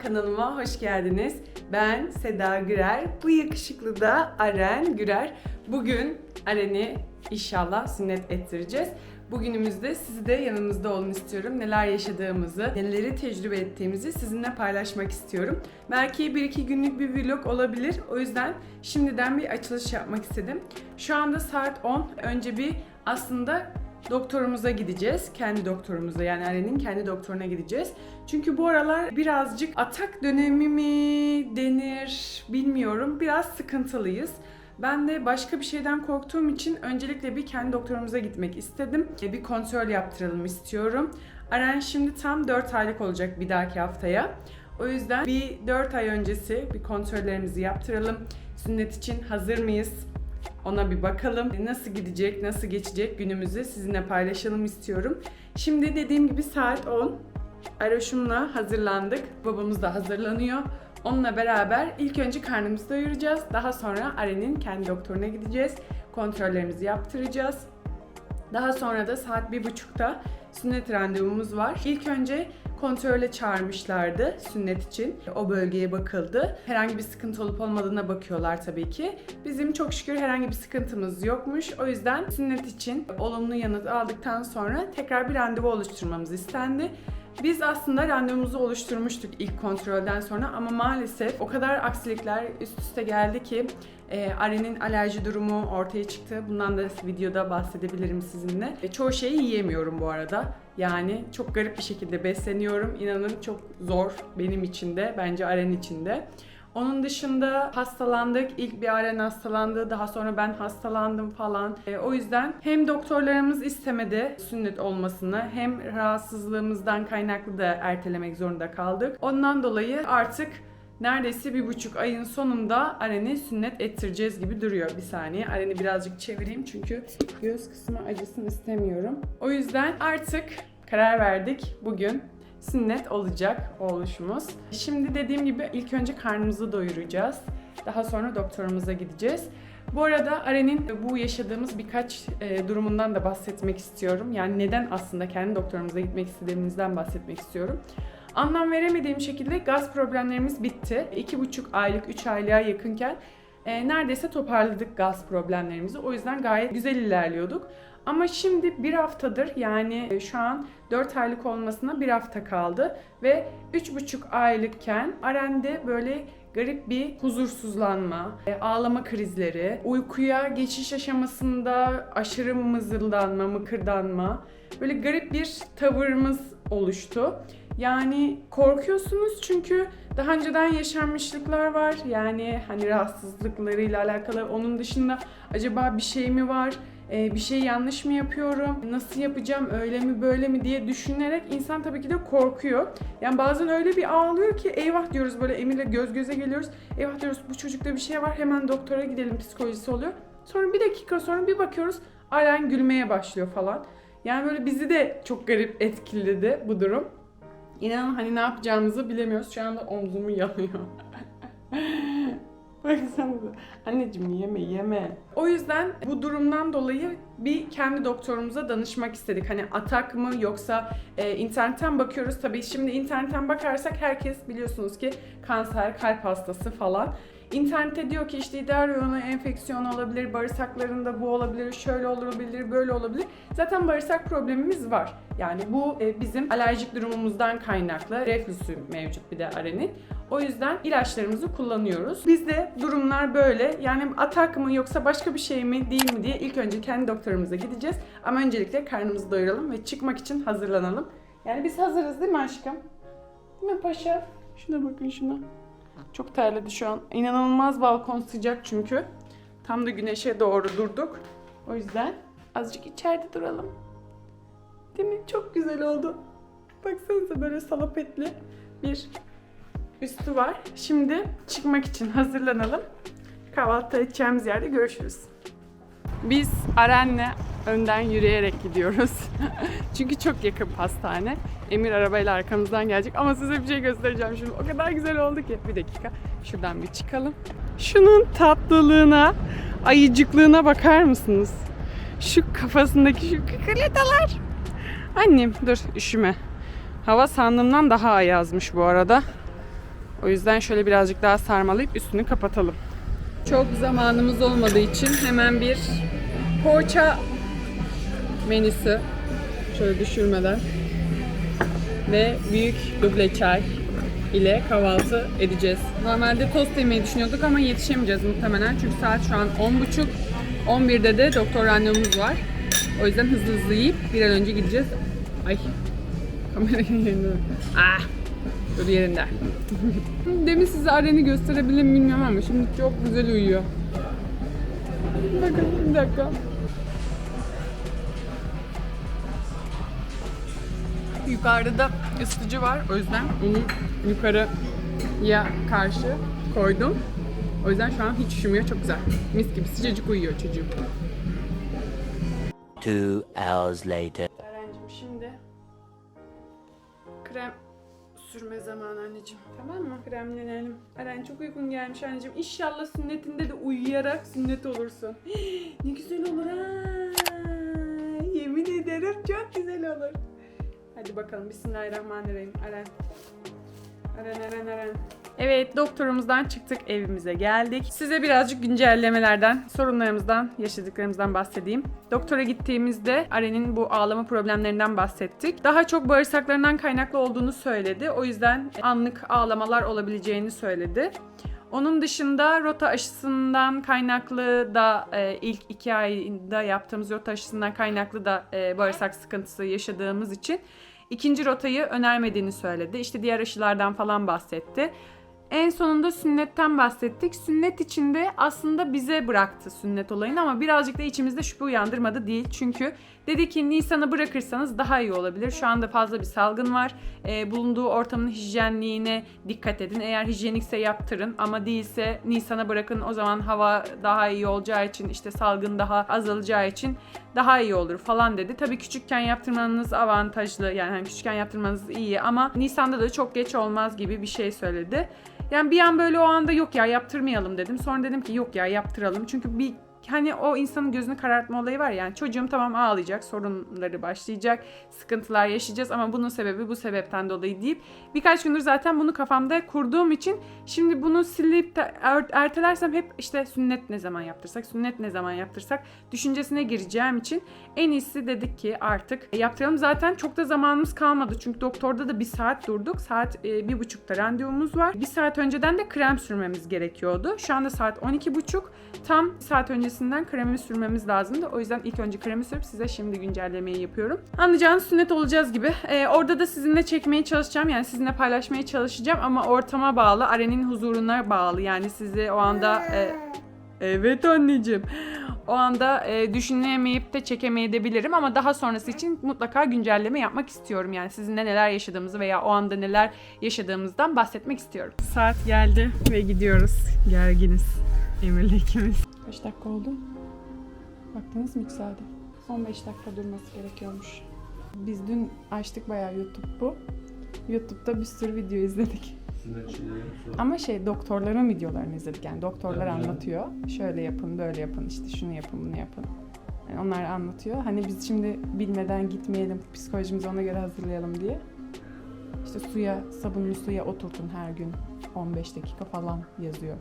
kanalıma hoş geldiniz. Ben Seda Gürer, bu yakışıklı da Aren Gürer. Bugün Aren'i inşallah sünnet ettireceğiz. Bugünümüzde sizi de yanımızda olun istiyorum. Neler yaşadığımızı, neleri tecrübe ettiğimizi sizinle paylaşmak istiyorum. Belki 1-2 günlük bir vlog olabilir. O yüzden şimdiden bir açılış yapmak istedim. Şu anda saat 10. Önce bir aslında doktorumuza gideceğiz. Kendi doktorumuza yani Aren'in kendi doktoruna gideceğiz. Çünkü bu aralar birazcık atak dönemi mi denir bilmiyorum. Biraz sıkıntılıyız. Ben de başka bir şeyden korktuğum için öncelikle bir kendi doktorumuza gitmek istedim. E, Bir kontrol yaptıralım istiyorum. Aren şimdi tam 4 aylık olacak bir dahaki haftaya. O yüzden bir 4 ay öncesi bir kontrollerimizi yaptıralım. Sünnet için hazır mıyız? Ona bir bakalım. Nasıl gidecek, nasıl geçecek günümüzü sizinle paylaşalım istiyorum. Şimdi dediğim gibi saat 10. Aroşum'la hazırlandık. Babamız da hazırlanıyor. Onunla beraber ilk önce karnımızı doyuracağız. Daha sonra Aren'in kendi doktoruna gideceğiz. Kontrollerimizi yaptıracağız. Daha sonra da saat bir buçukta sünnet randevumuz var. İlk önce kontrole çağırmışlardı sünnet için. O bölgeye bakıldı. Herhangi bir sıkıntı olup olmadığına bakıyorlar tabii ki. Bizim çok şükür herhangi bir sıkıntımız yokmuş. O yüzden sünnet için olumlu yanıt aldıktan sonra tekrar bir randevu oluşturmamız istendi. Biz aslında randevumuzu oluşturmuştuk ilk kontrolden sonra ama maalesef o kadar aksilikler üst üste geldi ki e, Aren'in alerji durumu ortaya çıktı. Bundan da videoda bahsedebilirim sizinle. E, çoğu şeyi yiyemiyorum bu arada. Yani çok garip bir şekilde besleniyorum. İnanın çok zor benim için de, bence Aren için de. Onun dışında hastalandık. İlk bir Aren hastalandı. Daha sonra ben hastalandım falan. E, o yüzden hem doktorlarımız istemedi sünnet olmasını hem rahatsızlığımızdan kaynaklı da ertelemek zorunda kaldık. Ondan dolayı artık neredeyse bir buçuk ayın sonunda Aren'i sünnet ettireceğiz gibi duruyor. Bir saniye Aren'i birazcık çevireyim çünkü göğüs kısmı acısın istemiyorum. O yüzden artık karar verdik bugün sünnet olacak oluşumuz. Şimdi dediğim gibi ilk önce karnımızı doyuracağız. Daha sonra doktorumuza gideceğiz. Bu arada Aren'in bu yaşadığımız birkaç e, durumundan da bahsetmek istiyorum. Yani neden aslında kendi doktorumuza gitmek istediğimizden bahsetmek istiyorum. Anlam veremediğim şekilde gaz problemlerimiz bitti. 2,5 aylık, 3 aylığa yakınken e, neredeyse toparladık gaz problemlerimizi. O yüzden gayet güzel ilerliyorduk. Ama şimdi bir haftadır yani e, şu an 4 aylık olmasına bir hafta kaldı ve 3,5 aylıkken Aren'de böyle garip bir huzursuzlanma, e, ağlama krizleri, uykuya geçiş aşamasında aşırı mızıldanma, mıkırdanma, böyle garip bir tavırımız oluştu. Yani korkuyorsunuz çünkü daha önceden yaşanmışlıklar var. Yani hani rahatsızlıklarıyla alakalı. Onun dışında acaba bir şey mi var? Ee, bir şey yanlış mı yapıyorum? Nasıl yapacağım? Öyle mi böyle mi diye düşünerek insan tabii ki de korkuyor. Yani bazen öyle bir ağlıyor ki eyvah diyoruz böyle Emir'le göz göze geliyoruz. Eyvah diyoruz bu çocukta bir şey var hemen doktora gidelim psikolojisi oluyor. Sonra bir dakika sonra bir bakıyoruz Alen gülmeye başlıyor falan. Yani böyle bizi de çok garip etkiledi bu durum. İnanın hani ne yapacağımızı bilemiyoruz. Şu anda omzumu yanıyor. Anneciğim yeme yeme. O yüzden bu durumdan dolayı bir kendi doktorumuza danışmak istedik. Hani atak mı yoksa e, internetten bakıyoruz. Tabii şimdi internetten bakarsak herkes biliyorsunuz ki kanser, kalp hastası falan. İnternette diyor ki işte idrar yolu enfeksiyonu olabilir, bağırsaklarında bu olabilir, şöyle olabilir, böyle olabilir. Zaten bağırsak problemimiz var. Yani bu e, bizim alerjik durumumuzdan kaynaklı. Reflüsü mevcut bir de Aren'in. O yüzden ilaçlarımızı kullanıyoruz. Bizde durumlar böyle. Yani atak mı yoksa başka bir şey mi değil mi diye ilk önce kendi doktorumuza gideceğiz. Ama öncelikle karnımızı doyuralım ve çıkmak için hazırlanalım. Yani biz hazırız değil mi aşkım? Değil mi paşa? Şuna bakın şuna. Çok terledi şu an. İnanılmaz balkon sıcak çünkü. Tam da güneşe doğru durduk. O yüzden azıcık içeride duralım. Değil mi? Çok güzel oldu. Baksanıza böyle salapetli bir üstü var. Şimdi çıkmak için hazırlanalım. Kahvaltı edeceğimiz yerde görüşürüz. Biz Aren'le önden yürüyerek gidiyoruz. Çünkü çok yakın hastane. Emir arabayla arkamızdan gelecek ama size bir şey göstereceğim şimdi. O kadar güzel oldu ki. Bir dakika. Şuradan bir çıkalım. Şunun tatlılığına, ayıcıklığına bakar mısınız? Şu kafasındaki şu kıkırlatalar. Annem dur üşüme. Hava sandığımdan daha ayazmış bu arada. O yüzden şöyle birazcık daha sarmalayıp üstünü kapatalım. Çok zamanımız olmadığı için hemen bir poğaça menüsü şöyle düşürmeden ve büyük duble çay ile kahvaltı edeceğiz. Normalde tost yemeyi düşünüyorduk ama yetişemeyeceğiz muhtemelen çünkü saat şu an 10.30. 11'de de doktor randevumuz var. O yüzden hızlı hızlı yiyip bir an önce gideceğiz. Ay kameranın yerinde. Ah dur yerinde. Demin size Aren'i gösterebilir miyim bilmiyorum ama şimdi çok güzel uyuyor. Bakın bir dakika. Yukarıda da ısıtıcı var. O yüzden onu yukarıya karşı koydum. O yüzden şu an hiç üşümüyor. Çok güzel. Mis gibi sıcacık uyuyor çocuğum. Two hours later. Eren'cim şimdi krem sürme zamanı anneciğim. Tamam mı? Kremlenelim. Eren çok uykun gelmiş anneciğim. İnşallah sünnetinde de uyuyarak sünnet olursun. ne güzel olur ha. Yemin ederim çok güzel olur. Hadi bakalım Bismillahirrahmanirrahim. Eren. Eren, Eren, Eren. Evet doktorumuzdan çıktık evimize geldik. Size birazcık güncellemelerden, sorunlarımızdan, yaşadıklarımızdan bahsedeyim. Doktora gittiğimizde Aren'in bu ağlama problemlerinden bahsettik. Daha çok bağırsaklarından kaynaklı olduğunu söyledi. O yüzden anlık ağlamalar olabileceğini söyledi. Onun dışında rota aşısından kaynaklı da e, ilk iki ayda yaptığımız rota aşısından kaynaklı da e, bağırsak sıkıntısı yaşadığımız için ikinci rotayı önermediğini söyledi. İşte diğer aşılardan falan bahsetti. En sonunda sünnetten bahsettik. Sünnet içinde aslında bize bıraktı sünnet olayını ama birazcık da içimizde şüphe uyandırmadı değil. Çünkü dedi ki Nisan'ı bırakırsanız daha iyi olabilir. Şu anda fazla bir salgın var. Ee, bulunduğu ortamın hijyenliğine dikkat edin. Eğer hijyenikse yaptırın ama değilse Nisan'a bırakın. O zaman hava daha iyi olacağı için işte salgın daha azalacağı için daha iyi olur falan dedi. Tabii küçükken yaptırmanız avantajlı yani hani küçükken yaptırmanız iyi ama Nisan'da da çok geç olmaz gibi bir şey söyledi. Yani bir an böyle o anda yok ya yaptırmayalım dedim. Sonra dedim ki yok ya yaptıralım. Çünkü bir hani o insanın gözünü karartma olayı var ya, yani çocuğum tamam ağlayacak, sorunları başlayacak, sıkıntılar yaşayacağız ama bunun sebebi bu sebepten dolayı deyip birkaç gündür zaten bunu kafamda kurduğum için şimdi bunu silip de er- ertelersem hep işte sünnet ne zaman yaptırsak, sünnet ne zaman yaptırsak düşüncesine gireceğim için en iyisi dedik ki artık yaptıralım. Zaten çok da zamanımız kalmadı çünkü doktorda da bir saat durduk. Saat e, bir buçukta randevumuz var. Bir saat önceden de krem sürmemiz gerekiyordu. Şu anda saat 12 buçuk. Tam saat öncesinden kremi sürmemiz lazımdı. O yüzden ilk önce kremi sürüp size şimdi güncellemeyi yapıyorum. Anlayacağınız sünnet olacağız gibi. Ee, orada da sizinle çekmeye çalışacağım. Yani sizinle paylaşmaya çalışacağım ama ortama bağlı. Aren'in huzuruna bağlı. Yani sizi o anda... e, evet anneciğim. O anda e, düşünemeyip de çekemeyebilirim ama daha sonrası için mutlaka güncelleme yapmak istiyorum. Yani sizinle neler yaşadığımızı veya o anda neler yaşadığımızdan bahsetmek istiyorum. Saat geldi ve gidiyoruz. Gerginiz. Emir'le ikimiz. Kaç dakika oldu? Baktınız mı yükseldi? 15 dakika durması gerekiyormuş. Biz dün açtık bayağı YouTube'u. YouTube'da bir sürü video izledik. Ama şey doktorların videolarını izledik yani doktorlar anlatıyor. Şöyle yapın, böyle yapın, işte şunu yapın, bunu yapın. Yani onlar anlatıyor. Hani biz şimdi bilmeden gitmeyelim, psikolojimizi ona göre hazırlayalım diye. İşte suya, sabunlu suya oturtun her gün 15 dakika falan yazıyor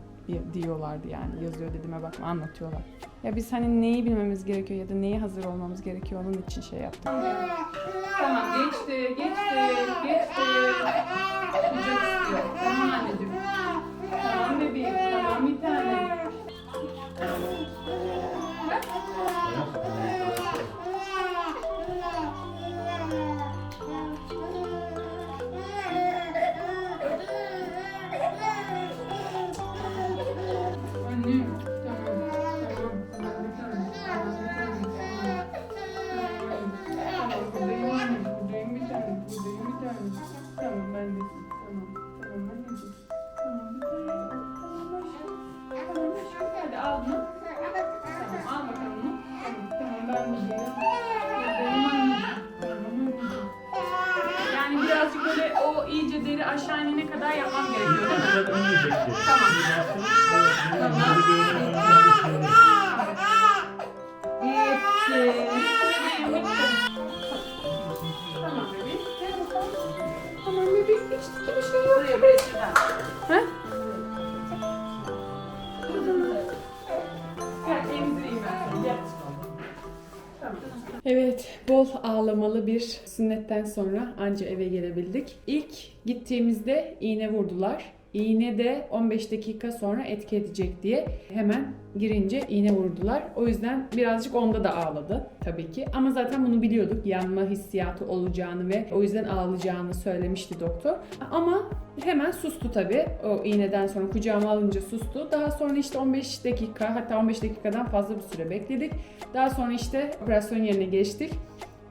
diyorlardı yani. Yazıyor dediğime bakma anlatıyorlar. Ya biz hani neyi bilmemiz gerekiyor ya da neye hazır olmamız gerekiyor onun için şey yaptık. Tamam geçti, geçti, geçti. Kucak istiyor. Tamam anneciğim. Buradayım bir tane. Tamam ben de, tamam, tamam anneciğim. Tamam bir tane, tamam aşkım. Tamam aşkım, hadi al bunu. Tamam al bakalım bunu. Tamam, tamam ben buradayım. Buradayım anneciğim. Tamam anneciğim. Yani birazcık böyle o iyice deri aşağı inene kadar yapmam gerekiyor değil mi? Tamam. Bitti. Hiç bir şey yok. Buraya Evet, bol ağlamalı bir sünnetten sonra anca eve gelebildik. İlk gittiğimizde iğne vurdular. İğne de 15 dakika sonra etki edecek diye hemen girince iğne vurdular. O yüzden birazcık onda da ağladı tabii ki. Ama zaten bunu biliyorduk. Yanma hissiyatı olacağını ve o yüzden ağlayacağını söylemişti doktor. Ama hemen sustu tabii. O iğneden sonra kucağıma alınca sustu. Daha sonra işte 15 dakika hatta 15 dakikadan fazla bir süre bekledik. Daha sonra işte operasyon yerine geçtik.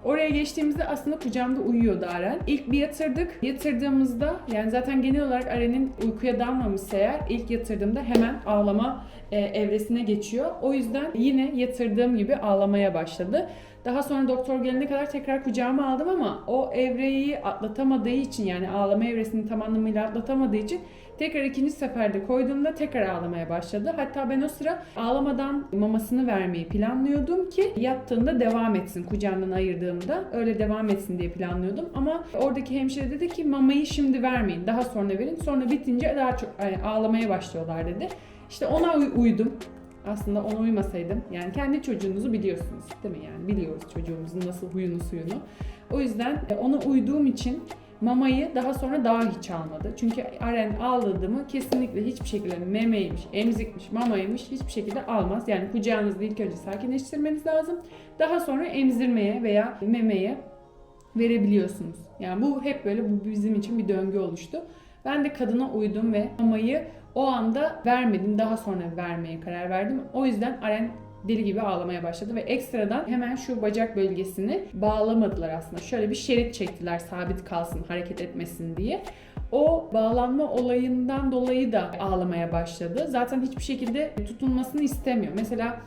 Oraya geçtiğimizde aslında kucağımda uyuyordu Aren. İlk bir yatırdık. Yatırdığımızda yani zaten genel olarak Aren'in uykuya dalmamışsa eğer ilk yatırdığımda hemen ağlama e, evresine geçiyor. O yüzden yine yatırdığım gibi ağlamaya başladı. Daha sonra doktor gelene kadar tekrar kucağıma aldım ama o evreyi atlatamadığı için yani ağlama evresini tam anlamıyla atlatamadığı için tekrar ikinci seferde koyduğumda tekrar ağlamaya başladı. Hatta ben o sıra ağlamadan mamasını vermeyi planlıyordum ki yattığında devam etsin kucağımdan ayırdığımda öyle devam etsin diye planlıyordum. Ama oradaki hemşire dedi ki mamayı şimdi vermeyin daha sonra verin sonra bitince daha çok ağlamaya başlıyorlar dedi. İşte ona uy- uydum. Aslında ona uymasaydım yani kendi çocuğunuzu biliyorsunuz değil mi yani biliyoruz çocuğumuzun nasıl huyunu suyunu. O yüzden e, ona uyduğum için mamayı daha sonra daha hiç almadı. Çünkü Aren ağladı mı kesinlikle hiçbir şekilde memeymiş, emzikmiş, mamaymış hiçbir şekilde almaz. Yani kucağınızda ilk önce sakinleştirmeniz lazım. Daha sonra emzirmeye veya memeye verebiliyorsunuz. Yani bu hep böyle bu bizim için bir döngü oluştu. Ben de kadına uydum ve mamayı o anda vermedim. Daha sonra vermeye karar verdim. O yüzden Aren deli gibi ağlamaya başladı ve ekstradan hemen şu bacak bölgesini bağlamadılar aslında. Şöyle bir şerit çektiler sabit kalsın, hareket etmesin diye. O bağlanma olayından dolayı da ağlamaya başladı. Zaten hiçbir şekilde tutunmasını istemiyor. Mesela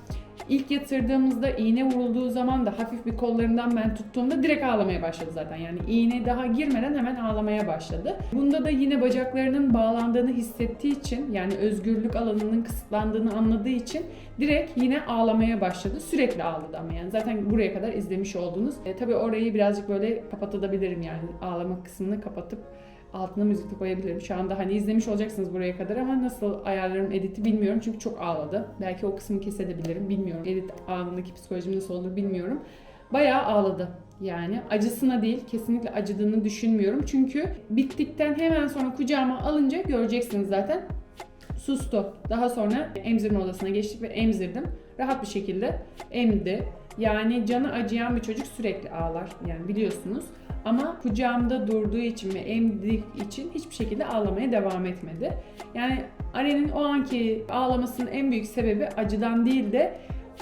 İlk yatırdığımızda iğne vurulduğu zaman da hafif bir kollarından ben tuttuğumda direkt ağlamaya başladı zaten. Yani iğne daha girmeden hemen ağlamaya başladı. Bunda da yine bacaklarının bağlandığını hissettiği için yani özgürlük alanının kısıtlandığını anladığı için direkt yine ağlamaya başladı. Sürekli ağladı ama yani zaten buraya kadar izlemiş oldunuz. E, tabii orayı birazcık böyle kapatabilirim yani ağlama kısmını kapatıp altına müzik de koyabilirim. Şu anda hani izlemiş olacaksınız buraya kadar ama nasıl ayarlarım editi bilmiyorum çünkü çok ağladı. Belki o kısmı kesebilirim bilmiyorum. Edit anındaki psikolojim nasıl olur bilmiyorum. Bayağı ağladı. Yani acısına değil kesinlikle acıdığını düşünmüyorum. Çünkü bittikten hemen sonra kucağıma alınca göreceksiniz zaten sustu. Daha sonra emzirme odasına geçtik ve emzirdim. Rahat bir şekilde emdi. Yani canı acıyan bir çocuk sürekli ağlar. Yani biliyorsunuz. Ama kucağımda durduğu için ve emdiği için hiçbir şekilde ağlamaya devam etmedi. Yani Aren'in o anki ağlamasının en büyük sebebi acıdan değil de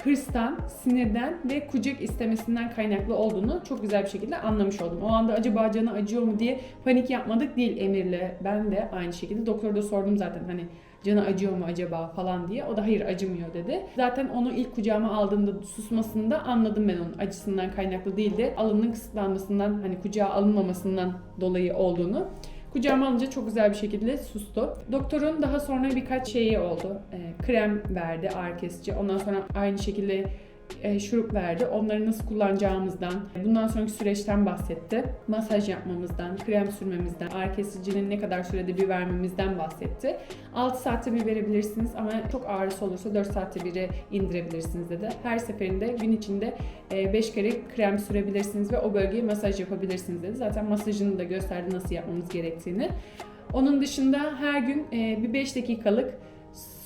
hırstan, sinirden ve kucak istemesinden kaynaklı olduğunu çok güzel bir şekilde anlamış oldum. O anda acaba canı acıyor mu diye panik yapmadık değil Emir'le. Ben de aynı şekilde doktora da sordum zaten hani canı acıyor mu acaba falan diye. O da hayır acımıyor dedi. Zaten onu ilk kucağıma aldığımda susmasında anladım ben onun acısından kaynaklı değil de alının kısıtlanmasından hani kucağa alınmamasından dolayı olduğunu. Kucağıma alınca çok güzel bir şekilde sustu. Doktorun daha sonra birkaç şeyi oldu. E, krem verdi ağrı kesici. Ondan sonra aynı şekilde e, şurup verdi. Onları nasıl kullanacağımızdan, bundan sonraki süreçten bahsetti. Masaj yapmamızdan, krem sürmemizden, ağrı kesicinin ne kadar sürede bir vermemizden bahsetti. 6 saatte bir verebilirsiniz ama çok ağrısı olursa 4 saatte biri indirebilirsiniz dedi. Her seferinde gün içinde 5 kere krem sürebilirsiniz ve o bölgeye masaj yapabilirsiniz dedi. Zaten masajını da gösterdi nasıl yapmamız gerektiğini. Onun dışında her gün e, bir 5 dakikalık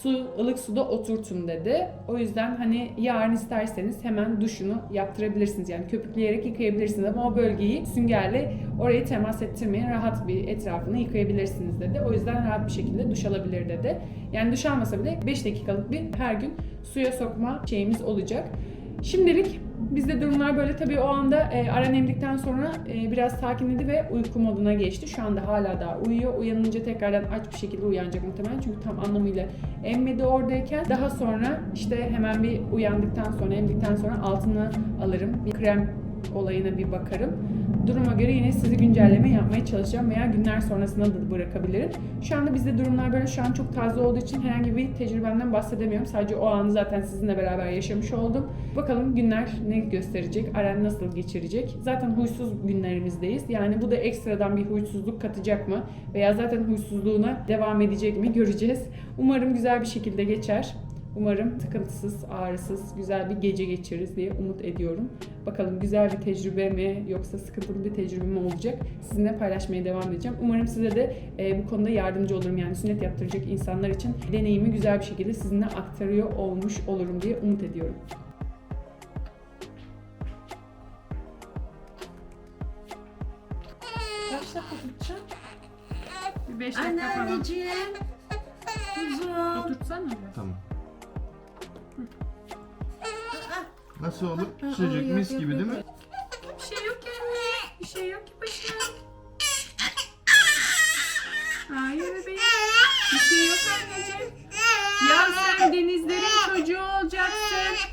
su, ılık suda oturtun dedi. O yüzden hani yarın isterseniz hemen duşunu yaptırabilirsiniz. Yani köpükleyerek yıkayabilirsiniz ama o bölgeyi süngerle orayı temas ettirmeyin. Rahat bir etrafını yıkayabilirsiniz dedi. O yüzden rahat bir şekilde duş alabilir dedi. Yani duş almasa bile 5 dakikalık bir her gün suya sokma şeyimiz olacak. Şimdilik bizde durumlar böyle tabii o anda e, Aran emdikten sonra e, biraz sakinledi ve uyku moduna geçti. Şu anda hala daha uyuyor. Uyanınca tekrardan aç bir şekilde uyanacak muhtemelen. Çünkü tam anlamıyla emmedi oradayken. Daha sonra işte hemen bir uyandıktan sonra emdikten sonra altını alırım. Bir krem olayına bir bakarım. Duruma göre yine sizi güncelleme yapmaya çalışacağım veya günler sonrasına da bırakabilirim. Şu anda bizde durumlar böyle şu an çok taze olduğu için herhangi bir tecrübemden bahsedemiyorum. Sadece o anı zaten sizinle beraber yaşamış oldum. Bakalım günler ne gösterecek, Aren nasıl geçirecek. Zaten huysuz günlerimizdeyiz. Yani bu da ekstradan bir huysuzluk katacak mı? Veya zaten huysuzluğuna devam edecek mi göreceğiz. Umarım güzel bir şekilde geçer. Umarım tıkıntısız, ağrısız, güzel bir gece geçiririz diye umut ediyorum. Bakalım güzel bir tecrübe mi yoksa sıkıntılı bir tecrübe mi olacak? Sizinle paylaşmaya devam edeceğim. Umarım size de e, bu konuda yardımcı olurum. Yani sünnet yaptıracak insanlar için deneyimi güzel bir şekilde sizinle aktarıyor olmuş olurum diye umut ediyorum. Kaç dakika tutacağım? Bir 5 dakika falan. Anneanneciğim. Kuzum. Oturtsana mı? Tamam. Nasıl olur? Sıcacık mis yok, gibi yok, değil mi? Bir şey yok ki anne. Bir şey yok ki başım. Hayır bebeğim. Bir şey yok anneciğim. Ya sen denizlerin çocuğu olacaksın.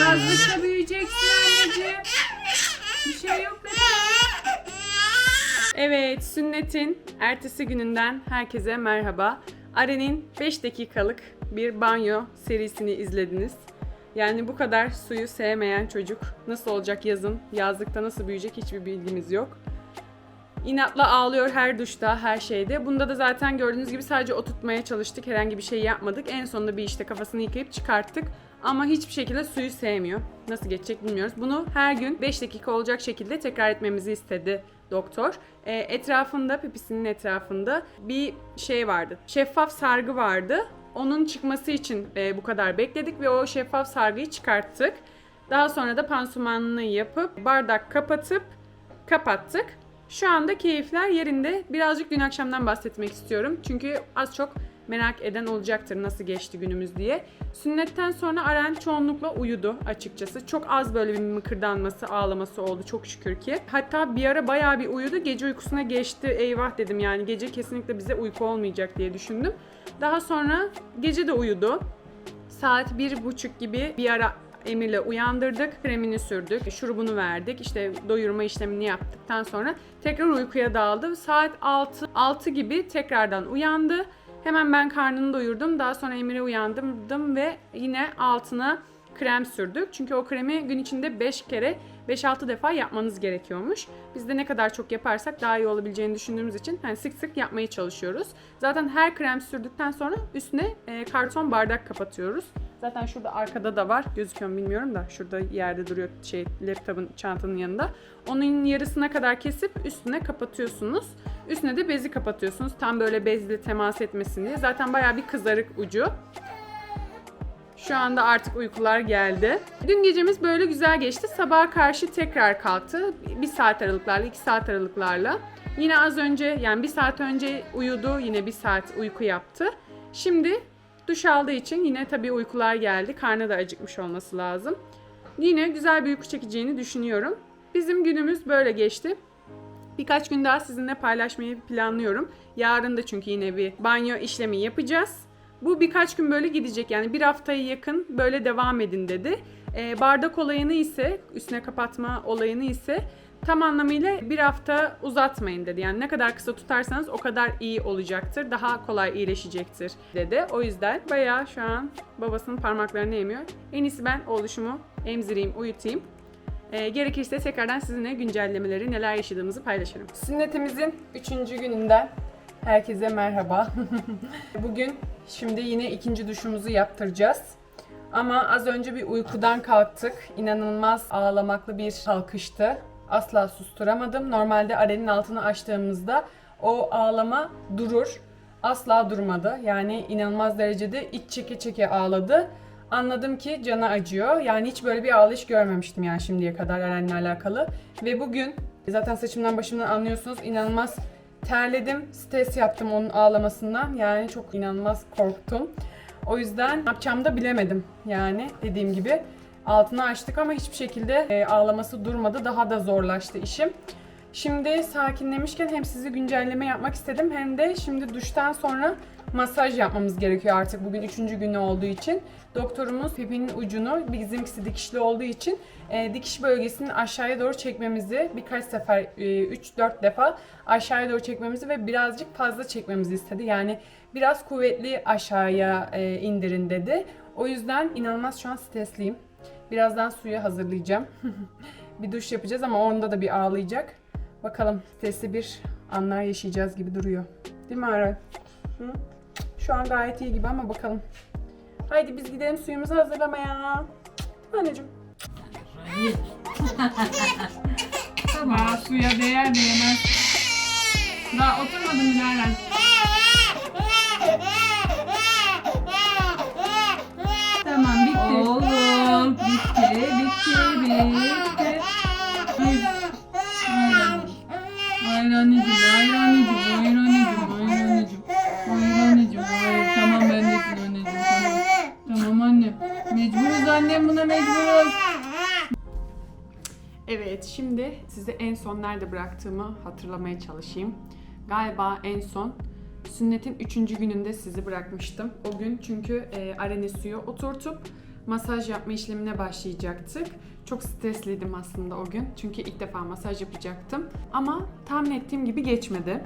Yazlıkta büyüyeceksin anneciğim. Bir şey yok bebeğim. Evet, sünnetin ertesi gününden herkese merhaba. Aren'in 5 dakikalık bir banyo serisini izlediniz. Yani bu kadar suyu sevmeyen çocuk nasıl olacak yazın, yazlıkta nasıl büyüyecek hiçbir bilgimiz yok. İnatla ağlıyor her duşta, her şeyde. Bunda da zaten gördüğünüz gibi sadece oturtmaya çalıştık. Herhangi bir şey yapmadık. En sonunda bir işte kafasını yıkayıp çıkarttık. Ama hiçbir şekilde suyu sevmiyor. Nasıl geçecek bilmiyoruz. Bunu her gün 5 dakika olacak şekilde tekrar etmemizi istedi doktor. E, etrafında, pipisinin etrafında bir şey vardı. Şeffaf sargı vardı. Onun çıkması için e, bu kadar bekledik ve o şeffaf sargıyı çıkarttık. Daha sonra da pansumanını yapıp bardak kapatıp kapattık. Şu anda keyifler yerinde. Birazcık dün akşamdan bahsetmek istiyorum. Çünkü az çok merak eden olacaktır nasıl geçti günümüz diye. Sünnetten sonra Aren çoğunlukla uyudu açıkçası. Çok az böyle bir mıkırdanması, ağlaması oldu çok şükür ki. Hatta bir ara bayağı bir uyudu. Gece uykusuna geçti. Eyvah dedim yani gece kesinlikle bize uyku olmayacak diye düşündüm. Daha sonra gece de uyudu. Saat bir buçuk gibi bir ara Emir'le uyandırdık, kremini sürdük, şurubunu verdik, işte doyurma işlemini yaptıktan sonra tekrar uykuya daldı. Saat 6, 6 gibi tekrardan uyandı. Hemen ben karnını doyurdum. Daha sonra Emir'i uyandırdım ve yine altına krem sürdük. Çünkü o kremi gün içinde 5 kere 5-6 defa yapmanız gerekiyormuş. Biz de ne kadar çok yaparsak daha iyi olabileceğini düşündüğümüz için hani sık sık yapmaya çalışıyoruz. Zaten her krem sürdükten sonra üstüne e, karton bardak kapatıyoruz. Zaten şurada arkada da var. Gözüküyor mu bilmiyorum da şurada yerde duruyor şey laptopun çantanın yanında. Onun yarısına kadar kesip üstüne kapatıyorsunuz. Üstüne de bezi kapatıyorsunuz. Tam böyle bezle temas etmesin diye. Zaten bayağı bir kızarık ucu. Şu anda artık uykular geldi. Dün gecemiz böyle güzel geçti. Sabaha karşı tekrar kalktı. Bir saat aralıklarla, iki saat aralıklarla. Yine az önce yani bir saat önce uyudu. Yine bir saat uyku yaptı. Şimdi duş aldığı için yine tabii uykular geldi. Karnı da acıkmış olması lazım. Yine güzel bir uyku çekeceğini düşünüyorum. Bizim günümüz böyle geçti. Birkaç gün daha sizinle paylaşmayı planlıyorum. Yarın da çünkü yine bir banyo işlemi yapacağız. Bu birkaç gün böyle gidecek yani bir haftaya yakın böyle devam edin dedi. Ee, bardak olayını ise üstüne kapatma olayını ise tam anlamıyla bir hafta uzatmayın dedi. Yani ne kadar kısa tutarsanız o kadar iyi olacaktır. Daha kolay iyileşecektir dedi. O yüzden bayağı şu an babasının parmaklarını emiyor. En iyisi ben oğluşumu emzireyim, uyutayım. Ee, gerekirse tekrardan sizinle güncellemeleri, neler yaşadığımızı paylaşırım. Sünnetimizin 3. gününden herkese merhaba. Bugün şimdi yine ikinci duşumuzu yaptıracağız. Ama az önce bir uykudan kalktık. İnanılmaz ağlamaklı bir kalkıştı. Asla susturamadım. Normalde arenin altını açtığımızda o ağlama durur. Asla durmadı. Yani inanılmaz derecede iç çeke çeke ağladı. Anladım ki canı acıyor. Yani hiç böyle bir ağlayış görmemiştim yani şimdiye kadar Eren'le alakalı. Ve bugün zaten saçımdan başımdan anlıyorsunuz inanılmaz terledim. Stres yaptım onun ağlamasından. Yani çok inanılmaz korktum. O yüzden yapacağımı da bilemedim. Yani dediğim gibi altını açtık ama hiçbir şekilde e, ağlaması durmadı. Daha da zorlaştı işim. Şimdi sakinlemişken hem sizi güncelleme yapmak istedim hem de şimdi duştan sonra masaj yapmamız gerekiyor artık bugün üçüncü günü olduğu için. Doktorumuz pipinin ucunu bizimkisi dikişli olduğu için e, dikiş bölgesini aşağıya doğru çekmemizi birkaç sefer 3-4 defa aşağıya doğru çekmemizi ve birazcık fazla çekmemizi istedi. Yani biraz kuvvetli aşağıya e, indirin dedi. O yüzden inanılmaz şu an stresliyim. Birazdan suyu hazırlayacağım. bir duş yapacağız ama onda da bir ağlayacak. Bakalım stresli bir anlar yaşayacağız gibi duruyor. Değil mi Aral? Şu an gayet iyi gibi ama bakalım. Haydi biz gidelim suyumuzu hazırlamaya. Anneciğim. Tamam. Suya değer değmez. Daha oturmadım bile. Bitti bitti. Hayır anneciğim, hayır anneciğim, hayır anneciğim, hayır anneciğim, hayır anneciğim, hayır. Tamam ben de anneciğim, tamam. Tamam anne. Mecburuz annem buna mecburuz. Evet, şimdi size en son nerede bıraktığımı hatırlamaya çalışayım. Galiba en son sünnetin 3. gününde sizi bırakmıştım. O gün çünkü e, areni suya oturtup masaj yapma işlemine başlayacaktık. Çok stresliydim aslında o gün. Çünkü ilk defa masaj yapacaktım. Ama tahmin ettiğim gibi geçmedi.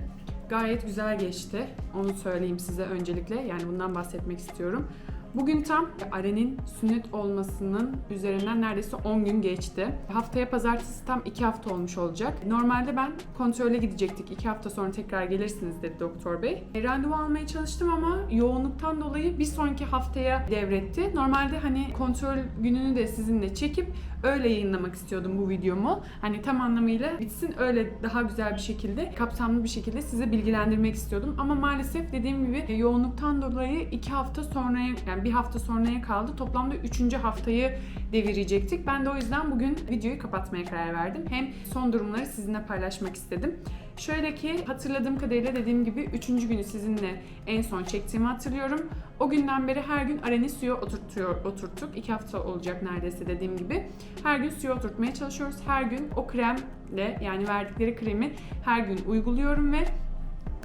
Gayet güzel geçti. Onu söyleyeyim size öncelikle. Yani bundan bahsetmek istiyorum. Bugün tam Aren'in sünnet olmasının üzerinden neredeyse 10 gün geçti. Haftaya pazartesi tam 2 hafta olmuş olacak. Normalde ben kontrole gidecektik. 2 hafta sonra tekrar gelirsiniz dedi doktor bey. E, randevu almaya çalıştım ama yoğunluktan dolayı bir sonraki haftaya devretti. Normalde hani kontrol gününü de sizinle çekip öyle yayınlamak istiyordum bu videomu. Hani tam anlamıyla bitsin öyle daha güzel bir şekilde, kapsamlı bir şekilde size bilgilendirmek istiyordum. Ama maalesef dediğim gibi e, yoğunluktan dolayı iki hafta sonraya, yani bir hafta sonraya kaldı. Toplamda üçüncü haftayı devirecektik. Ben de o yüzden bugün videoyu kapatmaya karar verdim. Hem son durumları sizinle paylaşmak istedim. Şöyle ki hatırladığım kadarıyla dediğim gibi üçüncü günü sizinle en son çektiğimi hatırlıyorum. O günden beri her gün Aren'i suya oturtuyor, oturttuk. İki hafta olacak neredeyse dediğim gibi. Her gün suya oturtmaya çalışıyoruz. Her gün o kremle yani verdikleri kremi her gün uyguluyorum ve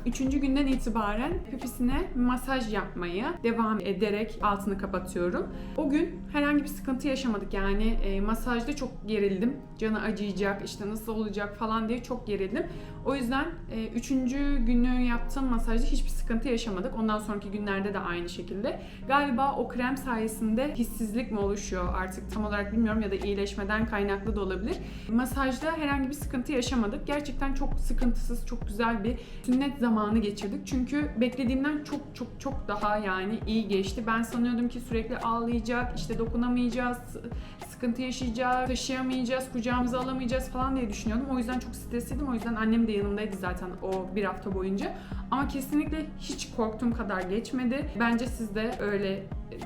Üçüncü günden itibaren pipisine masaj yapmayı devam ederek altını kapatıyorum. O gün herhangi bir sıkıntı yaşamadık yani e, masajda çok gerildim. Canı acıyacak, işte nasıl olacak falan diye çok gerildim. O yüzden e, üçüncü günü yaptığım masajda hiçbir sıkıntı yaşamadık. Ondan sonraki günlerde de aynı şekilde. Galiba o krem sayesinde hissizlik mi oluşuyor artık tam olarak bilmiyorum ya da iyileşmeden kaynaklı da olabilir. Masajda herhangi bir sıkıntı yaşamadık. Gerçekten çok sıkıntısız, çok güzel bir sünnet zamanı geçirdik. Çünkü beklediğimden çok çok çok daha yani iyi geçti. Ben sanıyordum ki sürekli ağlayacak, işte dokunamayacağız, sıkıntı yaşayacağız, taşıyamayacağız, kucağımıza alamayacağız falan diye düşünüyordum. O yüzden çok stresliydim. O yüzden annem de yanımdaydı zaten o bir hafta boyunca. Ama kesinlikle hiç korktuğum kadar geçmedi. Bence siz de öyle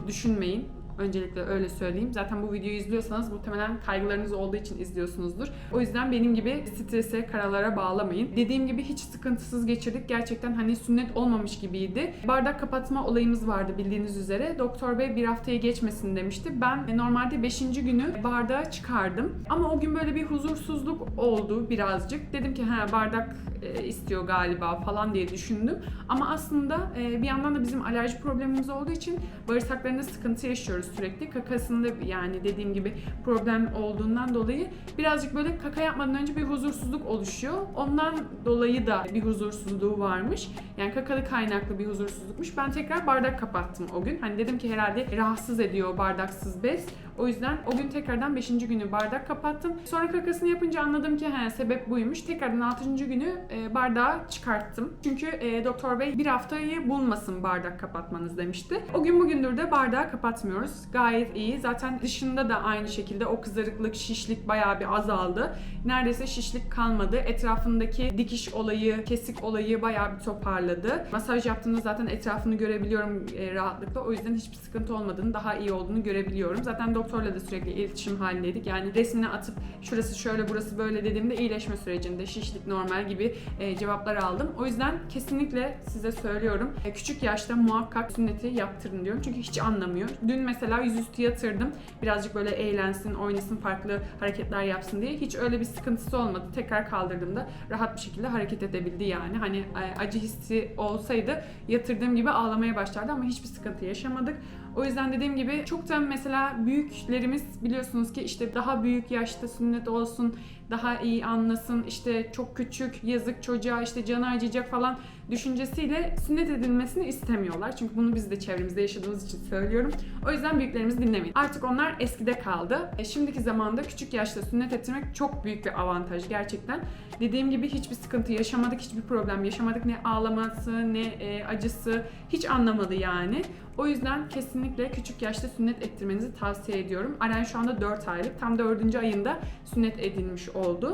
düşünmeyin. Öncelikle öyle söyleyeyim. Zaten bu videoyu izliyorsanız muhtemelen kaygılarınız olduğu için izliyorsunuzdur. O yüzden benim gibi strese, karalara bağlamayın. Dediğim gibi hiç sıkıntısız geçirdik. Gerçekten hani sünnet olmamış gibiydi. Bardak kapatma olayımız vardı bildiğiniz üzere. Doktor bey bir haftaya geçmesin demişti. Ben normalde 5. günü bardağı çıkardım. Ama o gün böyle bir huzursuzluk oldu birazcık. Dedim ki ha bardak e, istiyor galiba falan diye düşündüm. Ama aslında e, bir yandan da bizim alerji problemimiz olduğu için bağırsaklarında sıkıntı yaşıyoruz sürekli. Kakasında yani dediğim gibi problem olduğundan dolayı birazcık böyle kaka yapmadan önce bir huzursuzluk oluşuyor. Ondan dolayı da bir huzursuzluğu varmış. Yani kakalı kaynaklı bir huzursuzlukmuş. Ben tekrar bardak kapattım o gün. Hani dedim ki herhalde rahatsız ediyor bardaksız bez. O yüzden o gün tekrardan 5. günü bardak kapattım. Sonra kakasını yapınca anladım ki he, sebep buymuş. Tekrardan 6. günü e, bardağı çıkarttım. Çünkü e, doktor bey bir haftayı bulmasın bardak kapatmanız demişti. O gün bugündür de bardağı kapatmıyoruz. Gayet iyi. Zaten dışında da aynı şekilde o kızarıklık, şişlik bayağı bir azaldı. Neredeyse şişlik kalmadı. Etrafındaki dikiş olayı, kesik olayı bayağı bir toparladı. Masaj yaptığımda zaten etrafını görebiliyorum e, rahatlıkla. O yüzden hiçbir sıkıntı olmadığını, daha iyi olduğunu görebiliyorum. Zaten doktorla da sürekli iletişim halindeydik. Yani resmini atıp şurası şöyle burası böyle dediğimde iyileşme sürecinde şişlik normal gibi e, cevaplar aldım. O yüzden kesinlikle size söylüyorum. E, küçük yaşta muhakkak sünneti yaptırın diyorum. Çünkü hiç anlamıyor. Dün mesela yüzüstü yatırdım. Birazcık böyle eğlensin, oynasın, farklı hareketler yapsın diye. Hiç öyle bir sıkıntısı olmadı. Tekrar kaldırdığımda rahat bir şekilde hareket edebildi yani. Hani e, acı hissi olsaydı yatırdığım gibi ağlamaya başlardı ama hiçbir sıkıntı yaşamadık. O yüzden dediğim gibi çok da mesela büyüklerimiz biliyorsunuz ki işte daha büyük yaşta sünnet olsun daha iyi anlasın işte çok küçük yazık çocuğa işte canı acıyacak falan düşüncesiyle sünnet edilmesini istemiyorlar. Çünkü bunu biz de çevremizde yaşadığımız için söylüyorum. O yüzden büyüklerimiz dinlemeyin. Artık onlar eskide kaldı. E, şimdiki zamanda küçük yaşta sünnet ettirmek çok büyük bir avantaj gerçekten. Dediğim gibi hiçbir sıkıntı yaşamadık, hiçbir problem yaşamadık. Ne ağlaması, ne e, acısı hiç anlamadı yani. O yüzden kesinlikle küçük yaşta sünnet ettirmenizi tavsiye ediyorum. Aren şu anda 4 aylık. Tam 4. ayında sünnet edilmiş.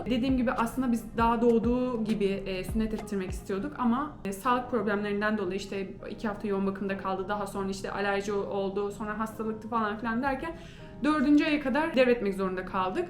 Dediğim gibi aslında biz daha doğduğu gibi e, sünnet ettirmek istiyorduk ama e, sağlık problemlerinden dolayı işte 2 hafta yoğun bakımda kaldı. Daha sonra işte alerji oldu, sonra hastalıktı falan filan derken 4. aya kadar devretmek zorunda kaldık.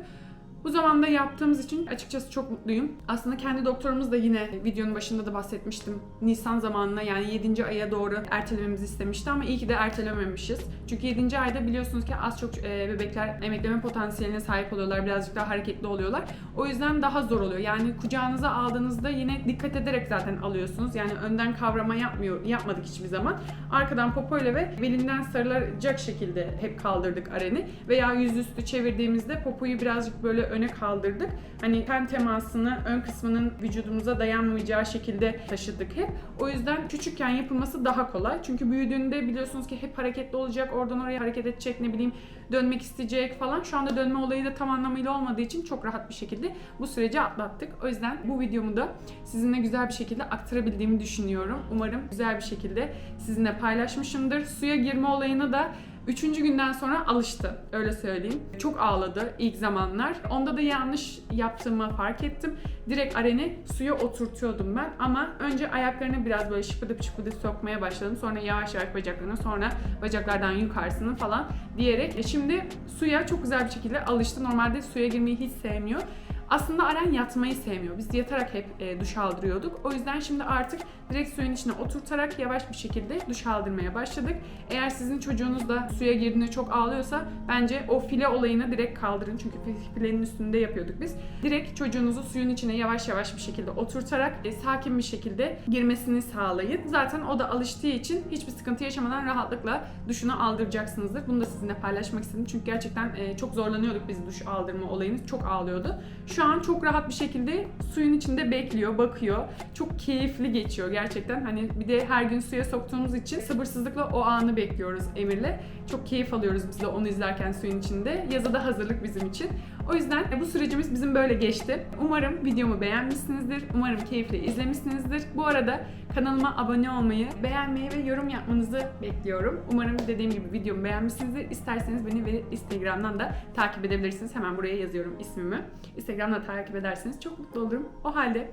Bu zamanda yaptığımız için açıkçası çok mutluyum. Aslında kendi doktorumuz da yine videonun başında da bahsetmiştim. Nisan zamanına yani 7. aya doğru ertelememizi istemişti ama iyi ki de ertelememişiz. Çünkü 7. ayda biliyorsunuz ki az çok e, bebekler emekleme potansiyeline sahip oluyorlar. Birazcık daha hareketli oluyorlar. O yüzden daha zor oluyor. Yani kucağınıza aldığınızda yine dikkat ederek zaten alıyorsunuz. Yani önden kavrama yapmıyor, yapmadık hiçbir zaman. Arkadan popoyla ve belinden sarılacak şekilde hep kaldırdık areni. Veya yüzüstü çevirdiğimizde popoyu birazcık böyle öne kaldırdık. Hani ten temasını ön kısmının vücudumuza dayanmayacağı şekilde taşıdık hep. O yüzden küçükken yapılması daha kolay. Çünkü büyüdüğünde biliyorsunuz ki hep hareketli olacak, oradan oraya hareket edecek, ne bileyim dönmek isteyecek falan. Şu anda dönme olayı da tam anlamıyla olmadığı için çok rahat bir şekilde bu süreci atlattık. O yüzden bu videomu da sizinle güzel bir şekilde aktarabildiğimi düşünüyorum. Umarım güzel bir şekilde sizinle paylaşmışımdır. Suya girme olayını da Üçüncü günden sonra alıştı, öyle söyleyeyim. Çok ağladı ilk zamanlar. Onda da yanlış yaptığımı fark ettim. Direkt areni suya oturtuyordum ben ama önce ayaklarını biraz böyle şıpıdıp şıpıdıp sokmaya başladım. Sonra yavaş yavaş bacaklarını, sonra bacaklardan yukarısını falan diyerek. E şimdi suya çok güzel bir şekilde alıştı. Normalde suya girmeyi hiç sevmiyor. Aslında Aren yatmayı sevmiyor. Biz yatarak hep e, duş aldırıyorduk. O yüzden şimdi artık direkt suyun içine oturtarak yavaş bir şekilde duş aldırmaya başladık. Eğer sizin çocuğunuz da suya girdiğinde çok ağlıyorsa bence o file olayını direkt kaldırın. Çünkü fi- filenin üstünde yapıyorduk biz. Direkt çocuğunuzu suyun içine yavaş yavaş bir şekilde oturtarak e, sakin bir şekilde girmesini sağlayın. Zaten o da alıştığı için hiçbir sıkıntı yaşamadan rahatlıkla duşunu aldıracaksınızdır. Bunu da sizinle paylaşmak istedim. Çünkü gerçekten e, çok zorlanıyorduk biz duş aldırma olayını. Çok ağlıyordu. Şu an çok rahat bir şekilde suyun içinde bekliyor, bakıyor. Çok keyifli geçiyor gerçekten. Hani bir de her gün suya soktuğumuz için sabırsızlıkla o anı bekliyoruz Emir'le. Çok keyif alıyoruz biz de onu izlerken suyun içinde. Yaza da hazırlık bizim için. O yüzden e, bu sürecimiz bizim böyle geçti. Umarım videomu beğenmişsinizdir. Umarım keyifle izlemişsinizdir. Bu arada kanalıma abone olmayı, beğenmeyi ve yorum yapmanızı bekliyorum. Umarım dediğim gibi videomu beğenmişsinizdir. İsterseniz beni Instagram'dan da takip edebilirsiniz. Hemen buraya yazıyorum ismimi. Instagram'da takip ederseniz çok mutlu olurum. O halde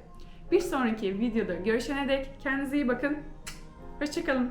bir sonraki videoda görüşene dek kendinize iyi bakın. Hoşçakalın.